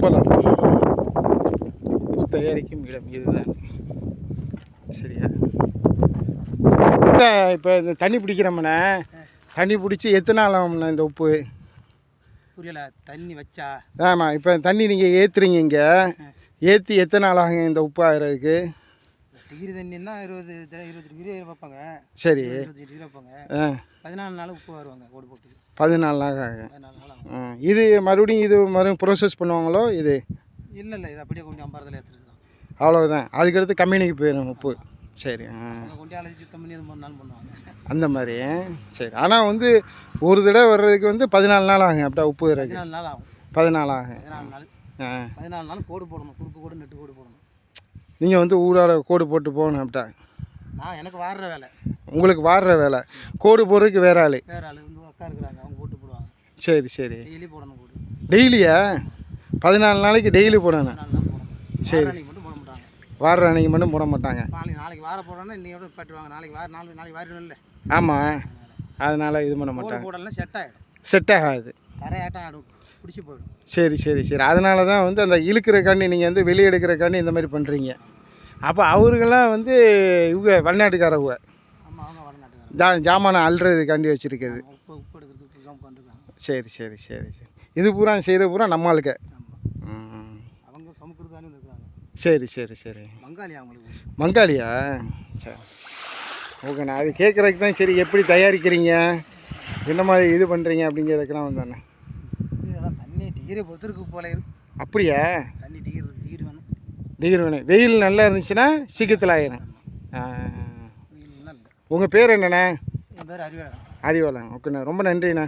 உப்பளம் உப்பு தயாரிக்கும் இடம் இதுதான். சரியா? இப்போ இந்த தண்ணி பிடிக்கிறோம்ண்ணே தண்ணி பிடிச்சி எத்தனை நாள் ஆகும்ண்ணே இந்த உப்பு? புரியல தண்ணி வச்சா? ஆமாம் இப்போ தண்ணி நீங்கள் ஏற்றுறீங்க இங்கே. ஏற்றி எத்தனை நாள் ஆகும் இந்த உப்பு ஆகிறதுக்கு? டிகிரி தண்ணின்னா இருபது இருபது டிகிரி வைப்பாங்க. சரி. இருபத்தஞ்சு டிகிரி வைப்பாங்க. பதினாலு நாள் உப்பு வருவாங்க கோடு போட்டு. பதினாலு நாள் ஆகும். இது மறுபடியும் இது மறுபடியும் ப்ரோசஸ் பண்ணுவாங்களோ இது? இல்லை இல்லை. இது அப்படியே கொஞ்சம் அம்பரத்தில் ஏற்றுறது தான். அவ்வளோதான் அதுக்கடுத்து கம்பெனிக்கு போயிடும் உப்பு. சரி கொண்டு அழைச்சி சுத்தம் பண்ணி மூணு நாள் பண்ணுவாங்க. அந்த மாதிரி. சரி. ஆனால் வந்து ஒரு தடவை வர்றதுக்கு வந்து பதினாலு நாள் ஆகும் அப்படியே உப்பு பதினாலு நாள் ஆகும். பதினாலு ஆகும். பதினாலு நாள். பதினாலு நாள் கோடு போடணும். குறுக்கு கோடு நெட்டு கோடு போடணும். நீங்கள் வந்து ஊரோட கோடு போட்டு போகணும் அப்படியா நான் எனக்கு வாடுற வேலை. உங்களுக்கு வாடுற வேலை. கோடு போடுறதுக்கு வேற ஆள். வேறு ஆள். வந்து அக்கா இருக்கிறாங்க அவங்க போட்டு போடுவாங்க. சரி சரி. டெய்லி போடணும் கோடு. டெய்லியா? பதினாலு நாளைக்கு டெய்லி போடணும். போடணும். சரி. வார அன்னைக்கு மட்டும் போட மாட்டாங்க. வாடுற அன்னைக்கு மட்டும் போட மாட்டாங்க. நாளைக்கு வார போடணும்னா இன்னையோட பட்டுவாங்க நாளைக்கு வார நாளைக்கு நாளைக்கு வாரிடும் இல்லை ஆமாம் அதனால் இது பண்ண மாட்டாங்க. செட் ஆகிடும் செட் ஆகாது. கரையாட்டம் ஆடும். பிடிச்சி போயிடும். சரி சரி சரி. அதனால தான் வந்து அந்த இழுக்கிறக்காண்டி நீங்கள் வந்து வெளியே எடுக்கிறக்காண்டி இந்த மாதிரி பண்ணுறீங்க அப்போ அவருங்கெல்லாம் வந்து இவங்க வெளிநாட்டுக்காரவங்க. ஜா ஜாமானை அள்ளுறதுக்காண்டி வச்சுருக்குது. சரி சரி சரி சரி. இது பூரா செய்த பூரா நம்ம ஆளுக்கு சரி சரி சரி. மங்காளியா? சரி. ஓகேண்ணா அது கேட்குறதுக்கு தான் சரி எப்படி தயாரிக்கிறீங்க? என்ன மாதிரி இது பண்ணுறீங்க அப்படிங்கிறதுக்கெல்லாம் வந்தானே இதெல்லாம் தண்ணி டிகிரி பொறுத்திருக்கு போல இருக்கு அப்படியா? தண்ணி டிகிரி டிகிரி வேணும். டிகிரி வேணும். வெயில் நல்லா இருந்துச்சுன்னா சீக்கிரத்தில் ஆயிரும். உங்கள் பேர் என்னண்ணே? என் பேர் அறிவாளன். அறிவாளன். ஓகேண்ணா. ரொம்ப நன்றிண்ணா.